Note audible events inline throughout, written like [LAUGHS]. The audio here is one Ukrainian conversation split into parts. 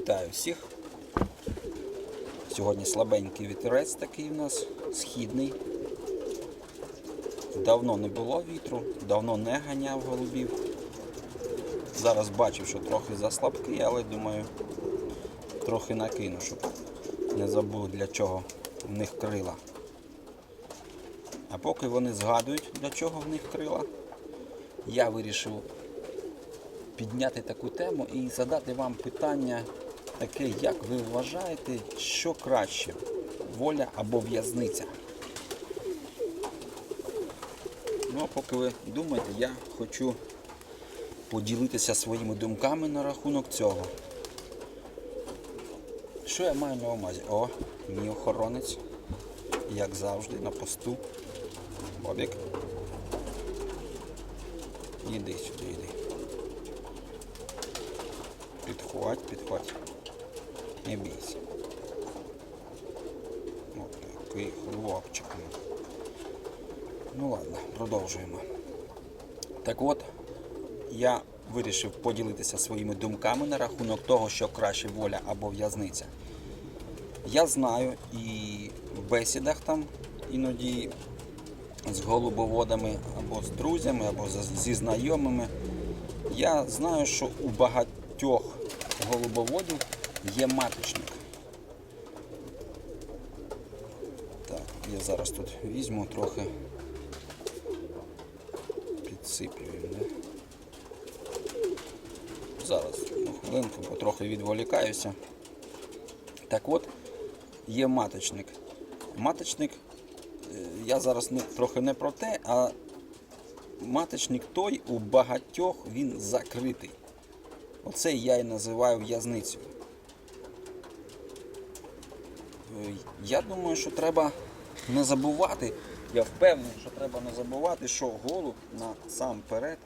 Вітаю всіх. Сьогодні слабенький вітерець такий у нас, східний. Давно не було вітру, давно не ганяв голубів. Зараз бачив, що трохи заслабкий, але думаю, трохи накину, щоб не забув для чого в них крила. А поки вони згадують, для чого в них крила, я вирішив підняти таку тему і задати вам питання таке, як ви вважаєте, що краще воля або в'язниця? Ну, а поки ви думаєте, я хочу поділитися своїми думками на рахунок цього. Що я маю на увазі? О, мій охоронець, як завжди, на посту. Бобік. Іди сюди, іди. Підходь, підходь. Не бійся. От такий хлопчик. Ну ладно, продовжуємо. Так от, я вирішив поділитися своїми думками на рахунок того, що краще воля або в'язниця. Я знаю і в бесідах там іноді з голубоводами або з друзями, або зі знайомими. Я знаю, що у багатьох голубоводів є маточник. Так, я зараз тут візьму трохи підсиплю їм. Зараз, ну, хвилинку, бо трохи відволікаюся. Так от, є маточник. Маточник, е, я зараз не, трохи не про те, а маточник той у багатьох він закритий. Оце я і називаю в'язницею. Я думаю, що треба не забувати, я впевнений, що треба не забувати, що голуб насамперед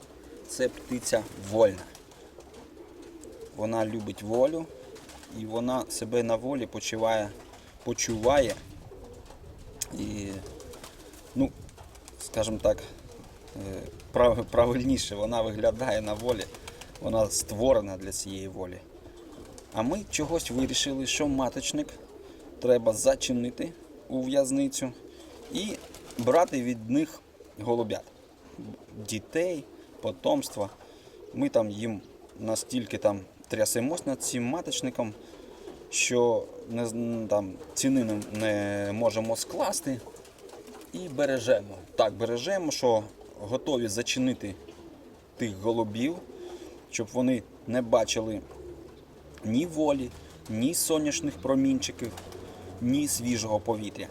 це птиця вольна. Вона любить волю і вона себе на волі почуває, почуває і, ну, скажімо так, е, прав- правильніше вона виглядає на волі, вона створена для цієї волі. А ми чогось вирішили, що маточник треба зачинити у в'язницю і брати від них голубят. Дітей, потомства. Ми там їм настільки там трясемось над цим маточником, що не, там, ціни не, можемо скласти і бережемо. Так, бережемо, що готові зачинити тих голубів, щоб вони не бачили ні волі, ні сонячних промінчиків, ні свіжого повітря.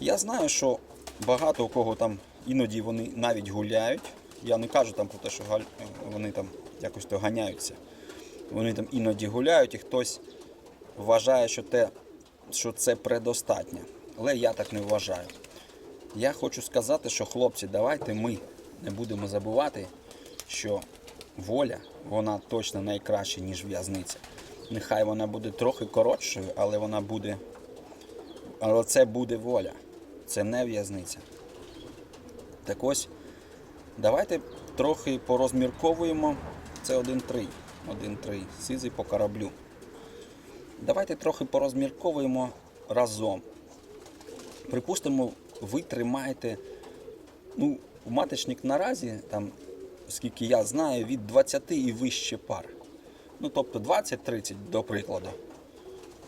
Я знаю, що багато у кого там іноді вони навіть гуляють. Я не кажу там про те, що вони там якось то ганяються. Вони там іноді гуляють і хтось вважає, що, те, що це предостатньо. Але я так не вважаю. Я хочу сказати, що хлопці, давайте ми не будемо забувати, що воля, вона точно найкраща, ніж в'язниця. Нехай вона буде трохи коротшою, але вона буде. Але це буде воля. Це не в'язниця. Так ось, давайте трохи порозмірковуємо. Це 1-3. 1-3. Сизий по кораблю. Давайте трохи порозмірковуємо разом. Припустимо, ви тримаєте, ну, маточник наразі, там, скільки я знаю, від 20 і вище пар. Ну, тобто 20-30, до прикладу.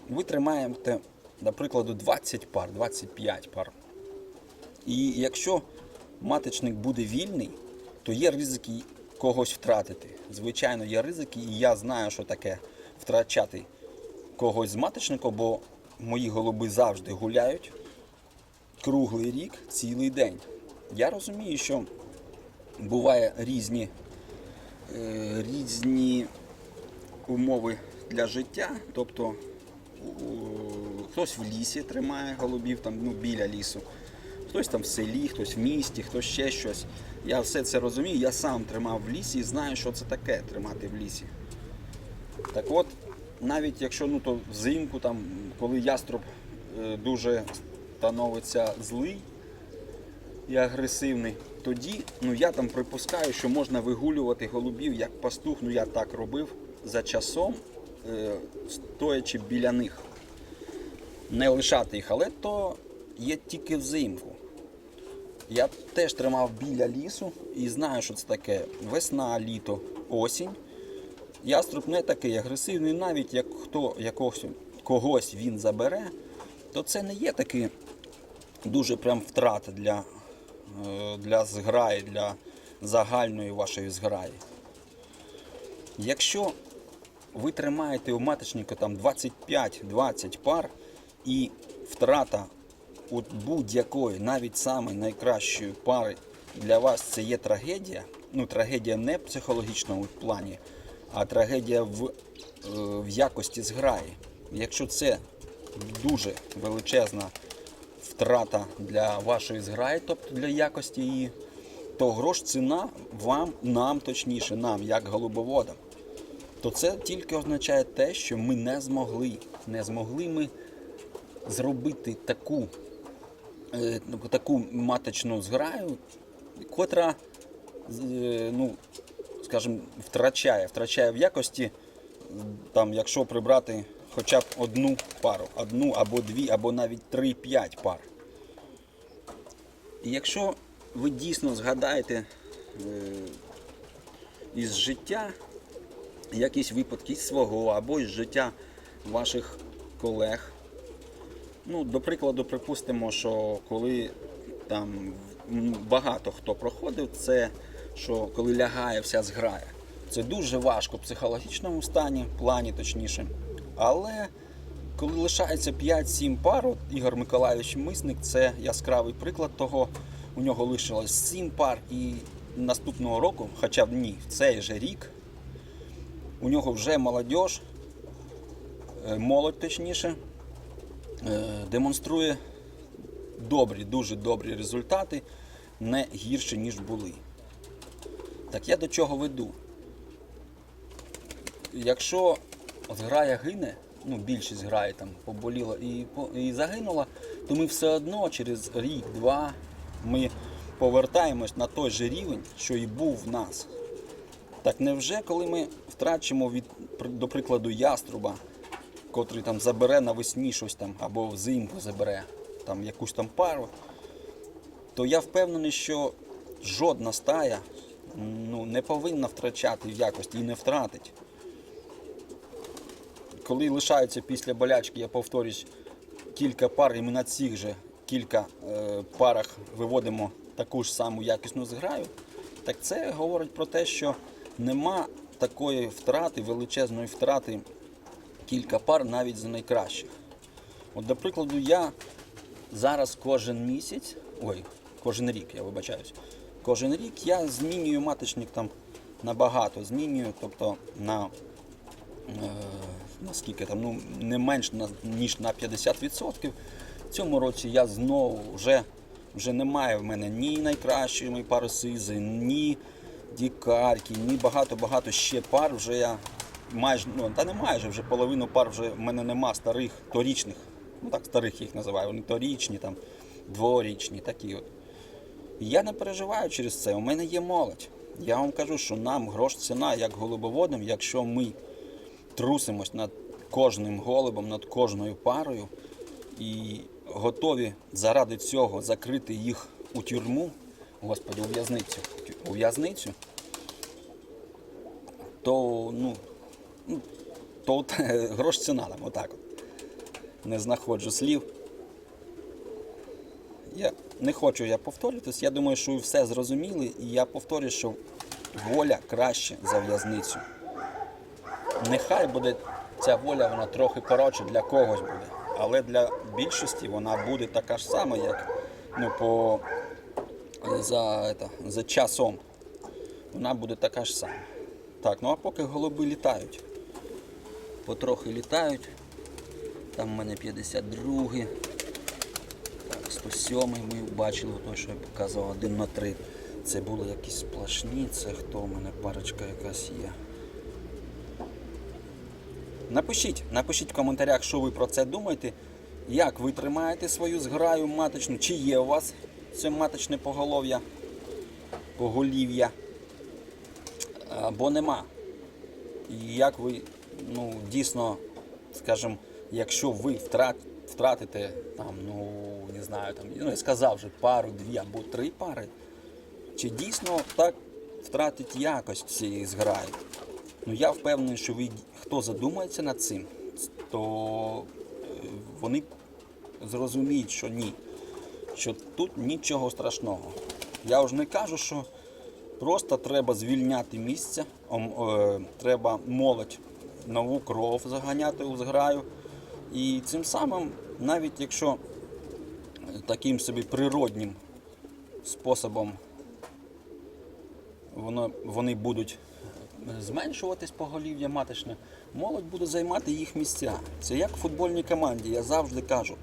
Ви тримаєте, до прикладу, 20 пар, 25 пар. І якщо маточник буде вільний, то є ризики когось втратити. Звичайно, є ризики, і я знаю, що таке втрачати когось з маточника, бо мої голуби завжди гуляють круглий рік, цілий день. Я розумію, що буває різні, е, різні умови для життя. Тобто хтось в лісі тримає голубів, там, ну, біля лісу, хтось там в селі, хтось в місті, хтось ще щось. Я все це розумію. Я сам тримав в лісі і знаю, що це таке тримати в лісі. Так от, навіть якщо ну, то взимку, там, коли яструб е, дуже становиться злий і агресивний, тоді ну, я там припускаю, що можна вигулювати голубів як пастух. Ну я так робив за часом. е, стоячи біля них. Не лишати їх, але то є тільки взимку. Я теж тримав біля лісу і знаю, що це таке весна, літо, осінь. Яструб не такий агресивний, навіть як хто якогось, когось він забере, то це не є такий дуже прям втрата для, е, для зграї, для загальної вашої зграї. Якщо ви тримаєте у маточника там 25-20 пар і втрата от будь-якої, навіть самої найкращої пари для вас це є трагедія. Ну, трагедія не в психологічному плані, а трагедія в, е, в якості зграї. Якщо це дуже величезна втрата для вашої зграї, тобто для якості її, то грош ціна вам, нам точніше, нам, як голубоводам, то це тільки означає те, що ми не змогли, не змогли ми зробити таку, е, ну, таку маточну зграю, котра, е, ну, скажімо, втрачає, втрачає в якості, там, якщо прибрати хоча б одну пару, одну або дві, або навіть три-п'ять пар. І якщо ви дійсно згадаєте е, із життя якісь випадки свого або із життя ваших колег. Ну, до прикладу, припустимо, що коли там багато хто проходив, це що коли лягає вся зграя. Це дуже важко в психологічному стані, плані точніше. Але коли лишається 5-7 пар, от Ігор Миколайович Мисник це яскравий приклад того. У нього лишилось 7 пар і наступного року, хоча б ні, в цей же рік, у нього вже молодь, молодь точніше, е, демонструє добрі, дуже добрі результати, не гірші, ніж були. Так я до чого веду? Якщо зграя гине, ну більшість зграї там поболіла і, і загинула, то ми все одно через рік-два ми повертаємось на той же рівень, що і був в нас. Так невже, коли ми втрачимо від, до прикладу, яструба, котрий там забере навесні щось там, або взимку забере там якусь там пару, то я впевнений, що жодна стая ну, не повинна втрачати в якості і не втратить. Коли лишаються після болячки, я повторюсь, кілька пар, і ми на цих же кілька е, парах виводимо таку ж саму якісну зграю, так це говорить про те, що нема такої втрати, величезної втрати кілька пар навіть з найкращих. От, до прикладу, я зараз кожен місяць, ой, кожен рік, я вибачаюсь, кожен рік я змінюю маточник там набагато, змінюю, тобто на, е, на скільки там, ну, не менш на, ніж на 50%. В цьому році я знову вже, вже немає в мене ні найкращої пари сизи, ні дікарки, ні багато-багато ще пар вже я майже, ну та не майже, вже половину пар вже в мене нема старих, торічних. Ну так старих їх називаю, вони торічні, там, дворічні, такі от. Я не переживаю через це. У мене є молодь. Я вам кажу, що нам грош ціна як голубоводам, якщо ми трусимось над кожним голубом, над кожною парою і готові заради цього закрити їх у тюрму, господи, у в'язницю, у в'язницю, то ну, ну, то [LAUGHS] грош ціна отак от. Не знаходжу слів. Я не хочу я повторюватись. Я думаю, що ви все зрозуміли, і я повторюю, що воля краще за в'язницю. Нехай буде ця воля, вона трохи коротше для когось буде, але для більшості вона буде така ж сама, як ну, по, за, это, за часом. Вона буде така ж сама. Так, ну а поки голуби літають. Потрохи літають. Там в мене 52-й. Так, 107 ми бачили, той, що я показував, 1 на 3. Це були якісь сплошні, це хто у мене парочка якась є. Напишіть, напишіть в коментарях, що ви про це думаєте. Як ви тримаєте свою зграю маточну, чи є у вас це маточне поголов'я, поголів'я, або нема. І як ви ну, дійсно, скажімо, якщо ви втрат, втратите там, ну не знаю, там, ну, я сказав вже пару, дві або три пари, чи дійсно так втратить якость цієї зграї? Ну я впевнений, що ви хто задумається над цим, то е, вони зрозуміють, що ні, що тут нічого страшного. Я вже не кажу, що просто треба звільняти місце, е, треба молодь, нову кров заганяти у зграю. І цим самим, навіть якщо таким собі природнім способом вони будуть зменшуватись поголів'я маточне, молодь буде займати їх місця. Це як в футбольній команді, я завжди кажу.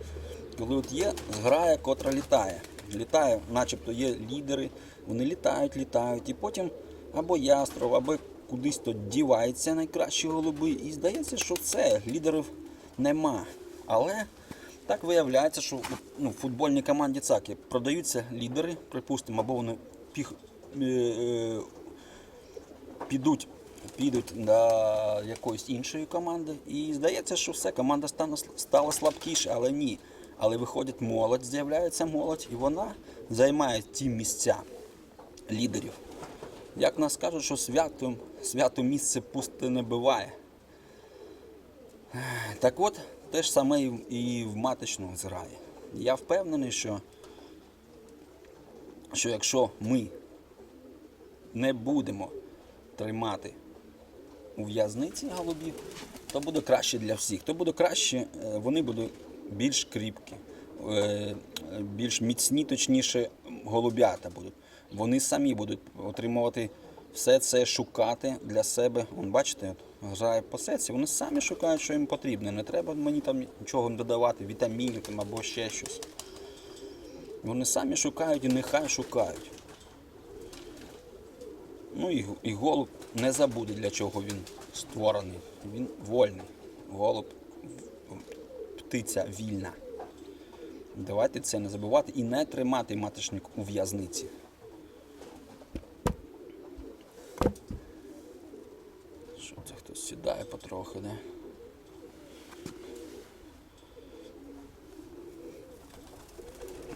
Коли от є зграя, котра літає. Літає, начебто є лідери, вони літають, літають, і потім або ястров, або кудись то діваються найкращі голуби. І здається, що все, лідерів нема. Але так виявляється, що ну, в футбольній команді ЦАКи продаються лідери, припустимо, або вони піх, е, е, підуть, підуть до якоїсь іншої команди. І здається, що все, команда стала слабкіше, але ні. Але виходить молодь, з'являється молодь, і вона займає ті місця лідерів. Як нас кажуть, що свято, свято місце пусте не буває. Так от, те ж саме і в- маточному зграї. Я впевнений, що, що якщо ми не будемо тримати у в'язниці голубів, то буде краще для всіх. То буде краще, е, вони будуть більш кріпкі, е, більш міцні, точніше, голубята будуть. Вони самі будуть отримувати все це, шукати для себе. Вон, бачите, грає по сеці, вони самі шукають, що їм потрібно. Не треба мені там нічого додавати, вітамінів там, або ще щось. Вони самі шукають і нехай шукають. Ну і, і голуб не забуде, для чого він створений. Він вольний. Голуб птиця вільна. Давайте це не забувати і не тримати маточник у в'язниці. Що це хтось сідає потрохи, да?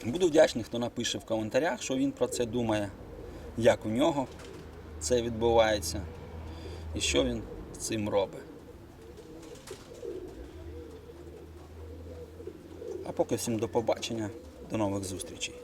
Буду вдячний, хто напише в коментарях, що він про це думає, як у нього це відбувається і що він з цим робить. Поки всім до побачення, до нових зустрічей.